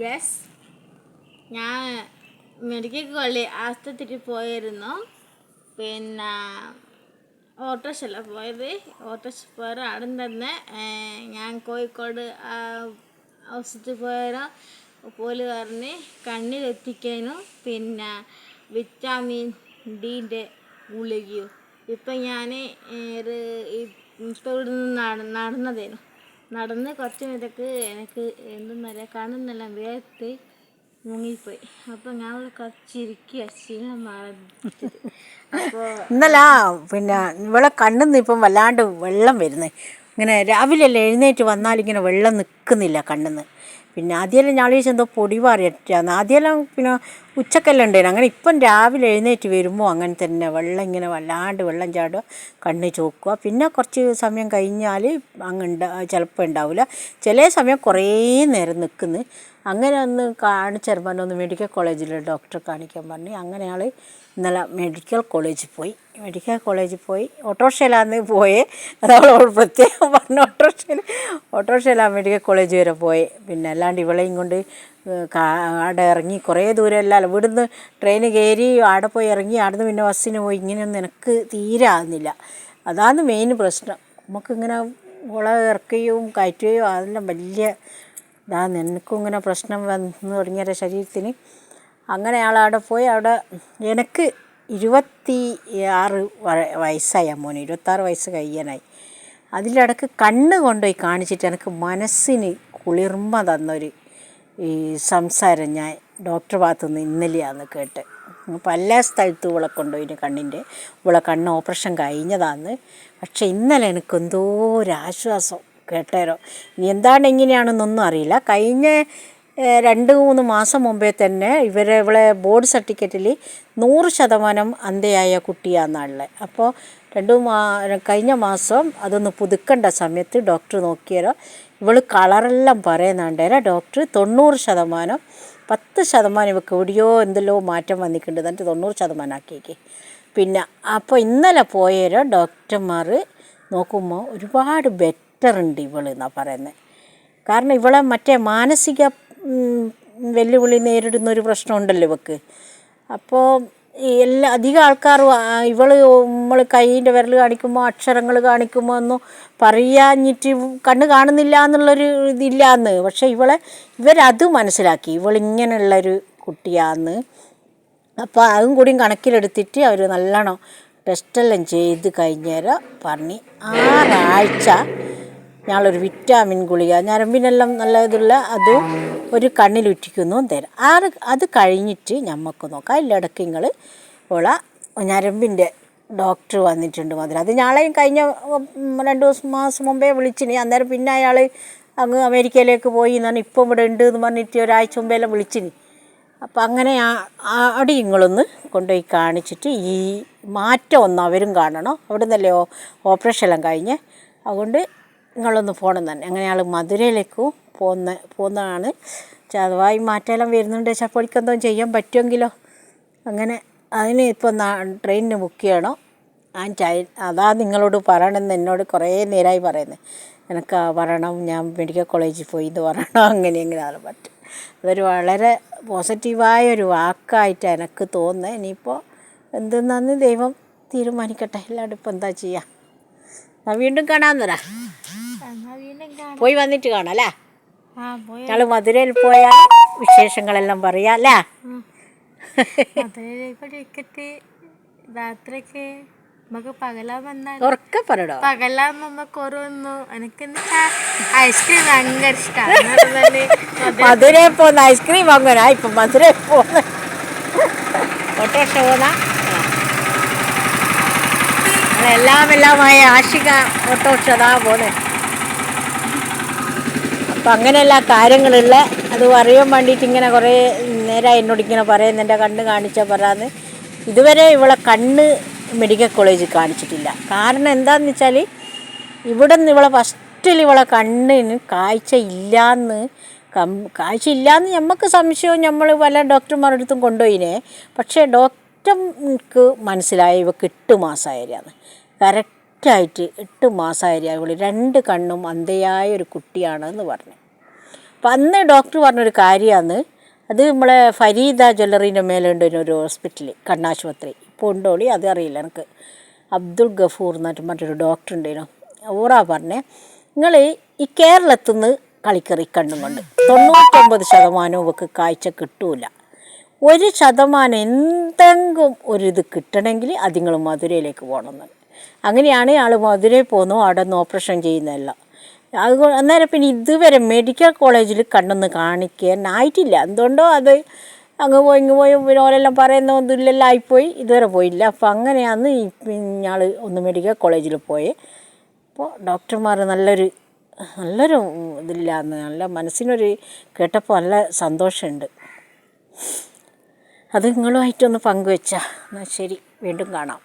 Yes ഞാൻ medical college ആസ്പത്രിയിൽ പോയിരുന്നു. പിന്നെ ഓട്ടോറിക്ഷല്ല പോയത്. ഓട്ടോറിക്ഷ പോയ അവിടെ തന്നെ ഞാൻ കോഴിക്കോട് ഹോസ്പിറ്റലിൽ പോയാലോ പോൽ പറഞ്ഞ് കണ്ണിലെത്തിക്കാനും പിന്നെ വിറ്റാമിൻ ഡീന്റെ ഗുളികയും. ഇപ്പം ഞാൻ ഇപ്പം ഇവിടെ നിന്ന് നടന്നതേനു. നടന്ന് കുറച്ച് നേരത്തേക്ക് എനിക്ക് എന്തെന്നറിയാം കണ്ണെന്നെല്ലാം വേർത്ത് മുങ്ങിപ്പോയി. അപ്പൊ ഞാൻ അവിടെ കുറച്ചിരിക്കുക ക്ഷീണം മാറിട്ട് അപ്പോൾ ഇന്നലെ പിന്നെ ഇവളെ കണ്ണിന്ന് ഇപ്പം വല്ലാണ്ട് വെള്ളം വരുന്നത് ഇങ്ങനെ രാവിലെ അല്ലേ എഴുന്നേറ്റ് വന്നാൽ ഇങ്ങനെ വെള്ളം നിൽക്കുന്നില്ല കണ്ണിന്ന്. പിന്നെ ആദ്യമെല്ലാം വിചാരിച്ചു എന്തോ പൊടി പാറിയിട്ടാന്ന് ആദ്യമെല്ലാം പിന്നെ ഉച്ചക്കെല്ലാം ഉണ്ടായിരുന്നു. അങ്ങനെ ഇപ്പം രാവിലെ എഴുന്നേറ്റ് വരുമ്പോൾ അങ്ങനെ തന്നെ വെള്ളം ഇങ്ങനെ വല്ലാണ്ട് വെള്ളം ചാടുക കണ്ണ് ചോക്കുക പിന്നെ കുറച്ച് സമയം കഴിഞ്ഞാൽ അങ്ങ് ചിലപ്പോൾ ഉണ്ടാവില്ല ചില സമയം കുറേ നേരം നിൽക്കുന്നു. അങ്ങനെ ഒന്ന് കാണിച്ചറിയാൻ ഒന്ന് മെഡിക്കൽ കോളേജിൽ ഡോക്ടറെ കാണിക്കാൻ പറഞ്ഞു. അങ്ങനെ ആൾ ഇന്നലെ മെഡിക്കൽ കോളേജിൽ പോയി. മെഡിക്കൽ കോളേജിൽ പോയി. ഓട്ടോറിക്ഷയിലാന്ന് പോയേ. അതവളോട് പ്രത്യേകം പറഞ്ഞു ഓട്ടോറിക്ഷയിൽ ഓട്ടോറിക്ഷയിലാണ് മെഡിക്കൽ കോളേജ് വരെ പോയി. പിന്നെ അല്ലാണ്ട് ഇവളെയും കൊണ്ട് അവിടെ ഇറങ്ങി കുറേ ദൂരം അല്ല ഇവിടുന്ന് ട്രെയിന് കയറി അവിടെ പോയി ഇറങ്ങി അവിടുന്ന് പിന്നെ ബസ്സിന് പോയി. ഇങ്ങനെയൊന്നും നിനക്ക് തീരാകുന്നില്ല അതാണ് മെയിൻ പ്രശ്നം. നമുക്കിങ്ങനെ ഉള ഇറക്കുകയും കയറ്റുകയോ അതെല്ലാം വലിയ ഇതാണ്. എനിക്കും ഇങ്ങനെ പ്രശ്നം വന്ന് തുടങ്ങിയ ശരീരത്തിന്. അങ്ങനെ ആളവിടെ പോയി. അവിടെ എനിക്ക് ഇരുപത്തി ആറ് വയസ്സായി അമ്മോന് ഇരുപത്താറ് വയസ്സ് കഴിയാനായി. അതിലിടക്ക് കണ്ണ് കൊണ്ടുപോയി കാണിച്ചിട്ട് എനിക്ക് മനസ്സിന് കുളിർമ തന്നൊരു ഈ സംസാരം ഞാൻ ഡോക്ടർ ഭാഗത്തു നിന്ന് ഇന്നലെയാന്ന് കേട്ട്. പല സ്ഥലത്തും ഇവളെ കൊണ്ടുപോയിന് കണ്ണിന്റെ. ഇവളെ കണ്ണ് ഓപ്പറേഷൻ കഴിഞ്ഞതാന്ന്. പക്ഷേ ഇന്നലെ എനിക്ക് എന്തോ ഒരാശ്വാസം കേട്ടേരോ. ഇനി എന്താണ് എങ്ങനെയാണെന്നൊന്നും അറിയില്ല. കഴിഞ്ഞ രണ്ട് മൂന്ന് മാസം മുമ്പേ തന്നെ ഇവരെ ഇവളെ ബോർഡ് സർട്ടിഫിക്കറ്റിൽ നൂറ് ശതമാനം അന്ധയായ കുട്ടിയാണെന്നുള്ളത് അപ്പോൾ രണ്ട് മാ കഴിഞ്ഞ മാസം അതൊന്ന് പുതുക്കേണ്ട സമയത്ത് ഡോക്ടർ നോക്കിയാലോ ഇവൾ കളറെല്ലാം പറയുന്നുണ്ട്. അല്ല ഡോക്ടർ തൊണ്ണൂറ് ശതമാനം പത്ത് ശതമാനം ഇവൾക്ക് എവിടെയോ എന്തെല്ലോ മാറ്റം വന്നിട്ടുണ്ട്. എന്നിട്ട് തൊണ്ണൂറ് ശതമാനം ആക്കിയേക്ക്. പിന്നെ അപ്പോൾ ഇന്നലെ പോയരോ ഡോക്ടർമാർ നോക്കുമ്പോൾ ഒരുപാട് ബെറ്റർ ഉണ്ട് ഇവൾ എന്നാണ് പറയുന്നത് കാരണം ഇവളെ മറ്റേ മാനസിക വെല്ലുവിളി നേരിടുന്ന ഒരു പ്രശ്നമുണ്ടല്ലോ ഇവക്ക്. അപ്പോൾ എല്ലാ അധികം ആൾക്കാരും ഇവൾ നമ്മൾ കൈയിന്റെ വിരൽ കാണിക്കുമ്പോൾ അക്ഷരങ്ങൾ കാണിക്കുമ്പോൾ ഒന്നും പറയാഞ്ഞിട്ട് കണ്ണ് കാണുന്നില്ല എന്നുള്ളൊരു ഇതില്ലാന്ന്. പക്ഷേ ഇവളെ ഇവരത് മനസ്സിലാക്കി. ഇവളിങ്ങനെയുള്ളൊരു കുട്ടിയാന്ന്. അപ്പോൾ അതും കൂടിയും കണക്കിലെടുത്തിട്ട് അവർ നല്ലോണം ടെസ്റ്റെല്ലാം ചെയ്ത് കഴിഞ്ഞേരം പറഞ്ഞ്. ആറാഴ്ച ഞങ്ങളൊരു വിറ്റാമിൻ ഗുളിക ഞരമ്പിനെല്ലാം നല്ല ഇതുള്ള അത് ഒരു കണ്ണിലുറ്റിക്കുന്നു തരാം. ആ അത് കഴിഞ്ഞിട്ട് ഞമ്മക്ക് നോക്കാം. അതിലിടയ്ക്ക് നിങ്ങൾ ഉള്ള ഞരമ്പിന്റെ ഡോക്ടർ വന്നിട്ടുണ്ട് മധുര. അത് ഞാളെയും കഴിഞ്ഞ രണ്ട് മാസം മുമ്പേ വിളിച്ചിനി. അന്നേരം പിന്നെ അയാൾ അങ്ങ് അമേരിക്കയിലേക്ക് പോയി എന്നാണ് ഇപ്പം ഇവിടെ ഉണ്ട് എന്ന് പറഞ്ഞിട്ട് ഒരാഴ്ച മുമ്പേ എല്ലാം വിളിച്ചിനി. അപ്പം അങ്ങനെ അവിടെ നിങ്ങളൊന്ന് കൊണ്ടുപോയി കാണിച്ചിട്ട് ഈ മാറ്റം ഒന്ന് അവരും കാണണം. അവിടെ നിന്നല്ലേ ഓപ്പറേഷൻ എല്ലാം കഴിഞ്ഞ്. അതുകൊണ്ട് നിങ്ങളൊന്ന് പോകണം തന്നെ. അങ്ങനെ ആൾ മധുരയിലേക്ക് പോകുന്ന പോകുന്നതാണ് അഥവാ ഈ മാറ്റമെല്ലാം വരുന്നുണ്ട്. ചിലപ്പോൾ എന്തോ ചെയ്യാൻ പറ്റുമെങ്കിലോ? അങ്ങനെ അതിന് ഇപ്പോൾ ട്രെയിനിന് ബുക്ക് ചെയ്യണോ? ഞാൻ ചൈ അതാ നിങ്ങളോട് പറയണമെന്ന് എന്നോട് കുറേ നേരമായി പറയുന്നത് എനിക്ക് ആ പറയണം ഞാൻ മെഡിക്കൽ കോളേജിൽ പോയി എന്ന് പറയണം അങ്ങനെ എങ്ങനെയാണ് പറ്റും. അതൊരു വളരെ പോസിറ്റീവായ ഒരു വാക്കായിട്ട് എനിക്ക് തോന്നുന്നത് ഇനിയിപ്പോൾ എന്തെന്നാന്ന് ദൈവം തീരുമാനിക്കട്ടെ. എല്ലാവരും ഇപ്പം എന്താ ചെയ്യുക വീണ്ടും കാണാമെന്നറാ എന്നാൽ വീണ്ടും കാണാം. പോയി വന്നിട്ട് കാണാം അല്ലേ? ഞങ്ങൾ മധുരയിൽ പോയാൽ വിശേഷങ്ങളെല്ലാം പറയാം അല്ലേ? രാത്രിക്ക് നമുക്ക് വന്നാൽ ഉറക്കെ പറയടോ. പകലാൻ നമുക്ക് ഓരോന്നു എനിക്ക് ഐസ്ക്രീം ഭയങ്കര ഇഷ്ടമാണ് മധുരയിൽ പോകുന്ന ഐസ്ക്രീം വാങ്ങാനാ ഇപ്പൊ മധുരയിൽ പോകുന്ന. ഓട്ടോറിക്ഷ പോകുന്ന എല്ലാം എല്ലാമായ ആശിക ഓട്ടോറിക്ഷ അതാ പോണ് അപ്പം അങ്ങനെയുള്ള കാര്യങ്ങളുള്ള അത് അറിയാൻ വേണ്ടിയിട്ട് ഇങ്ങനെ കുറേ നേരം എന്നോട് ഇങ്ങനെ പറയുന്നു. എന്റെ കണ്ണ് കാണിച്ചാൽ പറയാന്ന് ഇതുവരെ ഇവളെ കണ്ണ് മെഡിക്കൽ കോളേജിൽ കാണിച്ചിട്ടില്ല. കാരണം എന്താണെന്ന് വെച്ചാൽ ഇവിടെ നിന്ന് ഇവളെ ഫസ്റ്റിൽ ഇവളെ കണ്ണിന് കാഴ്ച ഇല്ലാന്ന് കം കാഴ്ച ഇല്ലാന്ന് നമുക്ക് സംശയവും. നമ്മൾ പല ഡോക്ടർമാരുടെ അടുത്തും കൊണ്ടുപോയിനെ. പക്ഷേ ഡോക്ടർക്ക് മനസ്സിലായി ഇവക്ക് എട്ട് മാസമായിരുന്നു കറക്റ്റായിട്ട് എട്ട് മാസമായിരുന്നു അവൾ രണ്ട് കണ്ണും അന്ധയായ ഒരു കുട്ടിയാണെന്ന് പറഞ്ഞു. അപ്പം അന്ന് ഡോക്ടർ പറഞ്ഞൊരു കാര്യമാണ് അത് നമ്മളെ ഫരീദ ജ്വല്ലറീന്റെ മേലുണ്ട് ഒരു ഹോസ്പിറ്റൽ കണ്ണാശുപത്രി. ഇപ്പോൾ ഉണ്ടോളി അത് അറിയില്ല എനിക്ക്. അബ്ദുൾ ഗഫൂർ എന്നിട്ട് മറ്റൊരു ഡോക്ടർ ഉണ്ടായിരുന്നു ഓറാ പറഞ്ഞേ നിങ്ങൾ ഈ കേരളത്തിൽ നിന്ന് കളിക്കറി കണ്ണും കൊണ്ട് തൊണ്ണൂറ്റൊമ്പത് ശതമാനവും ഇവക്ക് കാഴ്ച കിട്ടൂല. ഒരു ശതമാനം എന്തെങ്കിലും ഒരു ഇത് കിട്ടണമെങ്കിൽ അത് നിങ്ങൾ മധുരയിലേക്ക് പോകണമെന്ന് അങ്ങനെയാണ് ആൾ മധുരയിൽ പോകുന്നു അവിടെ നിന്ന് ഓപ്പറേഷൻ ചെയ്യുന്നതെല്ലാം. അത് അന്നേരം പിന്നെ ഇതുവരെ മെഡിക്കൽ കോളേജിൽ കണ്ണൊന്ന് കാണിക്കാനായിട്ടില്ല എന്തുകൊണ്ടോ അത് അങ്ങ് പോയി ഇങ്ങ് പോയി പിന്നെ ഓരെല്ലാം പറയുന്ന ഒന്നുമില്ലെല്ലാം ആയിപ്പോയി. ഇതുവരെ പോയില്ല. അപ്പം അങ്ങനെയാണ് ഞങ്ങൾ ഒന്ന് മെഡിക്കൽ കോളേജിൽ പോയി. അപ്പോൾ ഡോക്ടർമാർ നല്ലൊരു നല്ലൊരു ഇതില്ലാന്ന് നല്ല മനസ്സിനൊരു കേട്ടപ്പോൾ നല്ല സന്തോഷമുണ്ട്. അത് നിങ്ങളുമായിട്ടൊന്ന് പങ്കുവെച്ചാൽ എന്നാൽ ശരി വീണ്ടും കാണാം.